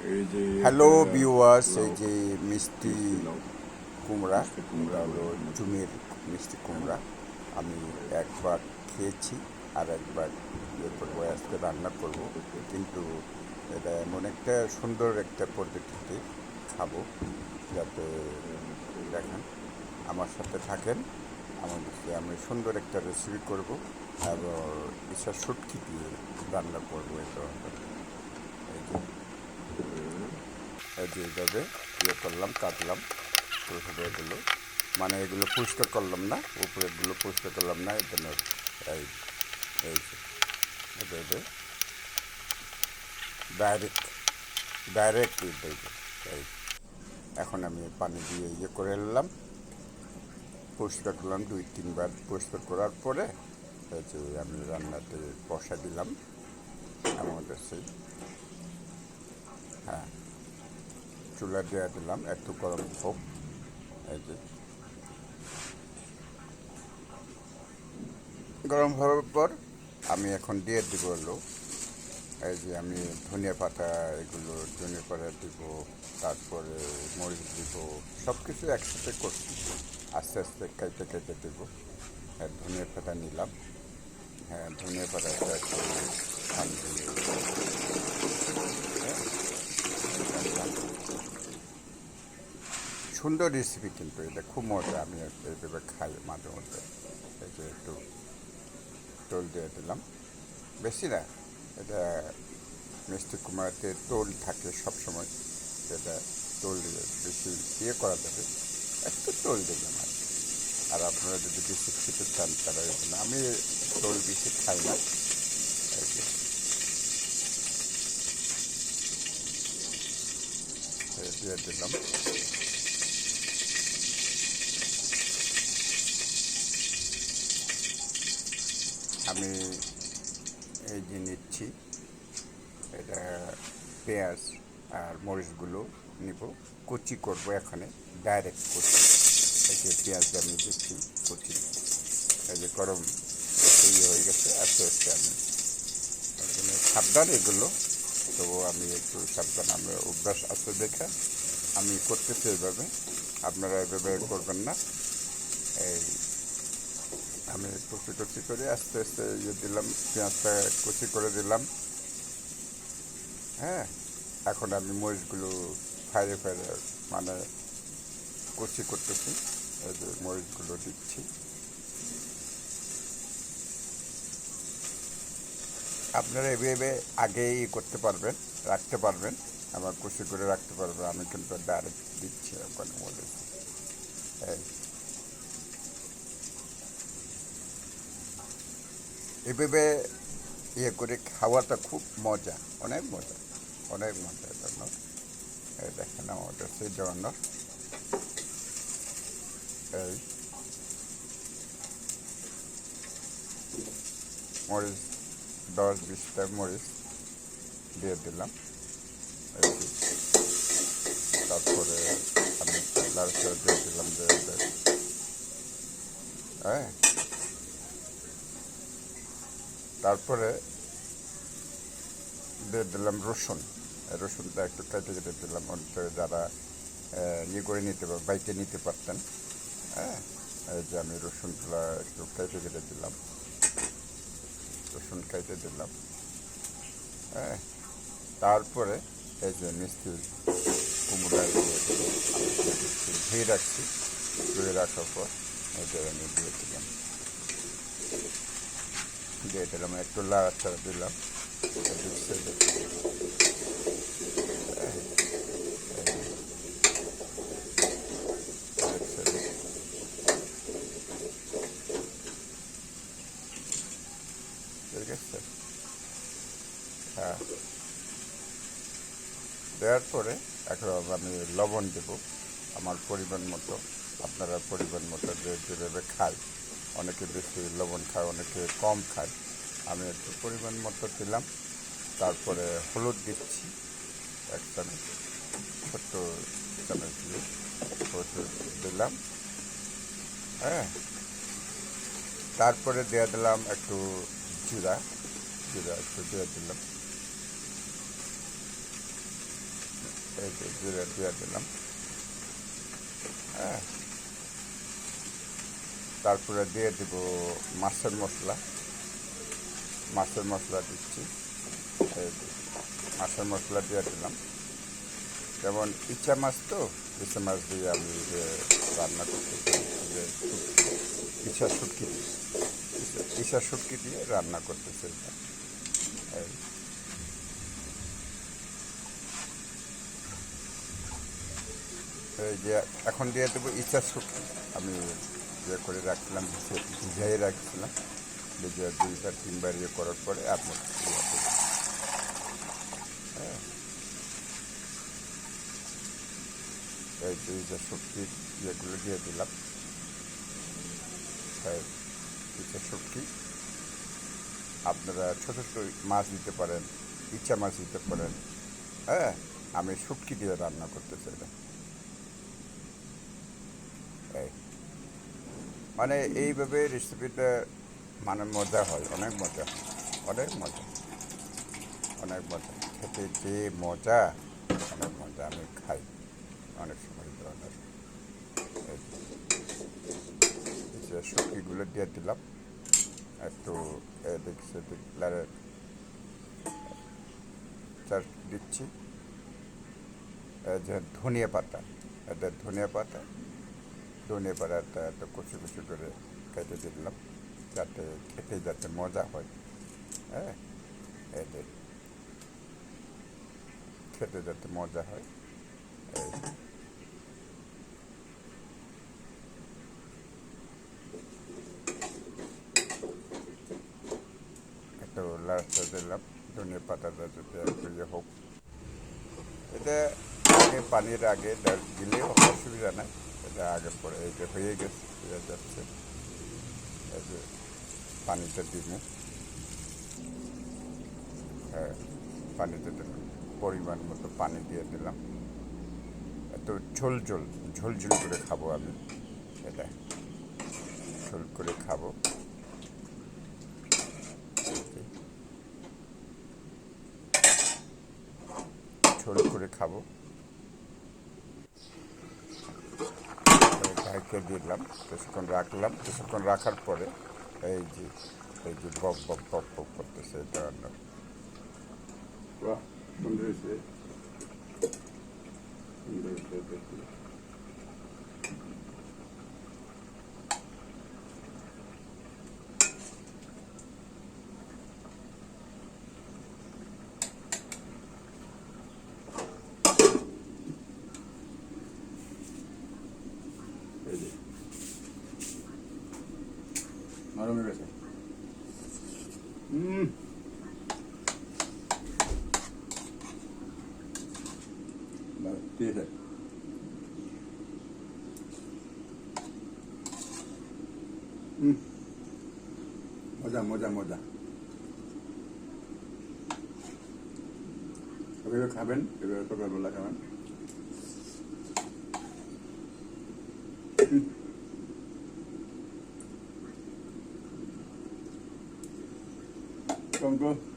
Hello viewers এই যে মিষ্টি কুমড়া কুমড়া হলো। জুমের মিষ্টি কুমড়া আমি একবার খেয়েছি আর একবার ইয়ে করব আজকে রান্না করব। কিন্তু এটা এমন একটা সুন্দর একটা পদ্ধতিতে খাব যাতে দেখেন আমার সাথে থাকেন আমাদেরকে আমি সুন্দর একটা রেসিপি করব এবং ইচ্ছা শুটকি দিয়ে রান্না করব এটা এই যে এই যে এইভাবে ইয়ে করলাম, কাটলাম এইভাবে এগুলো মানে এগুলো পরিষ্কার করলাম না উপরেরগুলো পরিষ্কার করলাম না, এই জন্য এই এই ডাইরেক্ট ডাইরেক্ট এই এখন আমি পানি দিয়ে ইয়ে করে নিলাম পরিষ্কার করলাম, দুই, তিনবার পরিষ্কার করার পরে যে আমি রান্নাতে বসা দিলাম, আমাদের সেই হ্যাঁ। চুলা দিয়ে দিলাম, একটু গরম হোক। এই যে। গরম হওয়ার পর আমি এখন দিয়ে দিব হলো। এই যে আমি ধনিয়া পাতা, এগুলো ধনিয়া পাতা দিব, তারপরে মরিচ দিব সব কিছু একসাথে করছি। আস্তে আস্তে খাইতে খাইতে দিব। হ্যাঁ ধনিয়া পাতা নিলাম। হ্যাঁ ধনিয়া পাতাটা একটু আমি সুন্দর রেসিপি কিন্তু এটা, খুব মজা। আমি এইভাবে খাই মাঝে মধ্যে। এই যে একটু টোল দিয়ে দিলাম। বেশি না, এটা মিষ্টি কুমড়াতে টোল থাকে সবসময়। সেটা টোল দিয়ে বেশি ইয়ে করা যাবে। একটু টোল দিলাম আর আর আপনারা যদি বেশি খেতে চান তারা এখানে আমি টোল বেশি খাই না। দিয়ে দিলাম। আমি এই যে নিচ্ছি, এটা পেঁয়াজ আর মরিচগুলো নিব। কুচি করব এখানে, ডাইরেক্ট কুচি। এই যে পেঁয়াজ আমি দিচ্ছি, কুচি। এই যে গরম ইয়ে হয়ে গেছে, আস্তে আস্তে আমি সাবধান এগুলো। তবু আমি একটু সাবধান, আমি অভ্যাস আছে দেখে আমি করতেছি এইভাবে। আপনারা এভাবে করবেন না। এই আমি কুচি কুচি করে আস্তে আস্তে ইয়ে দিলাম, পেঁয়াজটা কুচি করে দিলাম। হ্যাঁ এখন আমি মরিচগুলো ফাইরে ফাইরে মানে কুচি করতেছি, এই যে মরিচগুলো দিচ্ছি। আপনারা এভাবে আগেই করতে পারবেন, রাখতে পারবেন আমার কুচি করে রাখতে পারবেন। আমি কিন্তু ডাইরেক্ট দিচ্ছি ওখানে মরিচ। এই। এভাবে ইয়ে করে খাওয়াটা খুব মজা, অনেক মজা অনেক মজা জন্য। দেখেন আমাদের সেই জন্য এই। মরিচ, দশ বিশটা মরিচ দিয়ে দিলাম। তারপরে আমি লাড়াচাড়া দিয়ে দিলাম হ্যাঁ তারপরে দিয়ে দিলাম রসুন। রসুনটা একটু কেটে কেটে দিলাম ওটা যারা ইয়ে করে নিতে পার বাইকে নিতে পারতেন হ্যাঁ এই যে আমি রসুনগুলো একটু কেটে কেটে দিলাম। রসুন কেটে দিলাম হ্যাঁ তারপরে এই যে মিষ্টি কুমড়া ধুয়ে রাখছি ধুয়ে রাখার পর এই যে আমি দিয়ে দিলাম। দিয়ে দিলাম একটু লাড়াচাড়া দিলাম। হ্যাঁ দেওয়ার পরে এখন আমি লবণ দেব। আমার পরিমাণ মতো, আপনারা পরিমাণ মতো যে যেভাবে খায়। অনেকে বেশি লবণ খায়, অনেকে কম খায়। আমি একটু পরিমাণ মতো দিলাম। তারপরে হলুদ দিচ্ছি। এক চামচ ছোট্ট চামচ দিয়ে হলুদ দিলাম। হ্যাঁ। তারপরে দিয়ে দিলাম একটু জিরা। জিরা একটু দিয়ে দিলাম। এই জিরে দিয়ে দিলাম। হ্যাঁ। তারপরে দিয়ে দিব মাছের মশলা। মাছের মশলা দিচ্ছি। মাছের মশলা দিয়ে দিলাম। যেমন ইচ্ছা মাছ তো ইচ্ছা মাছ দিয়ে আমি যে রান্না করতে যে ইচ্ছা দিয়ে। ইচ্ছা- শুটকি দিয়ে রান্না করতে চাই এই। যে এখন দিয়ে দেবো ইচ্ছা শুটকি। আমি ইয়ে করে রাখছিলাম, ভিজে- ভিজিয়ে রাখছিলাম। ভিজে দুইবার তিনবার ইয়ে করার পরে আপনার এই যে এই যে শুটকি ইয়েগুলো দিয়ে দিলাম। এই ইচ্ছা শুটকি আপনারা ছোট ছোট মাছ দিতে পারেন, ইচ্ছা মাছ দিতে পারেন। হ্যাঁ আমি শুটকি দিয়ে রান্না করতে চাইলাম মানে এইভাবে রেসিপিটা মানে মজা হয়, অনেক মজা অনেক মজা অনেক মজা। খেতে যে মজা, অনেক মজা আমি খাই, অনেক সময় ধরনের সবজিগুলো দিয়ে দিলাম, একটু এদিক সেদিক দিচ্ছি। ধনিয়া পাতা এটা ধনিয়া পাতা। ধনিয়া পাতাটা একটু কচি কচি করে কেটে দিলাম যাতে খেতে যাতে মজা হয় হ্যাঁ এদের খেতে যাতে মজা হয় এই একটু লাস্টে দিলাম ধনিয়া পাতাটা যাতে একটু ইয়ে হোক এটা পানির আগে দিলেও অসুবিধা নাই এটা আগে পরে যে হয়ে গেছে হয়ে যাচ্ছে পানিটা দিব হ্যাঁ পানিতে পরিমাণ মতো পানি দিয়ে দিলাম এত ঝোল ঝোল ঝোল ঝোল করে খাব আমি এটা ঝোল করে খাব ঝোল করে খাব ঢাকে দিলাম কিছুক্ষণ রাখলাম। কিছুক্ষণ রাখার পরে এই যে এই যে বক বক বক বক করতেছে, এটা রান্না সুন্দর হয়েছে। সুন্দর হয়েছে দেখি এই যে নরম হয়ে গেছে হুম না, ঠিক আছে মজা মজা মজা এভাবে খাবেন এভাবে সকালবেলা খাবেন Longo.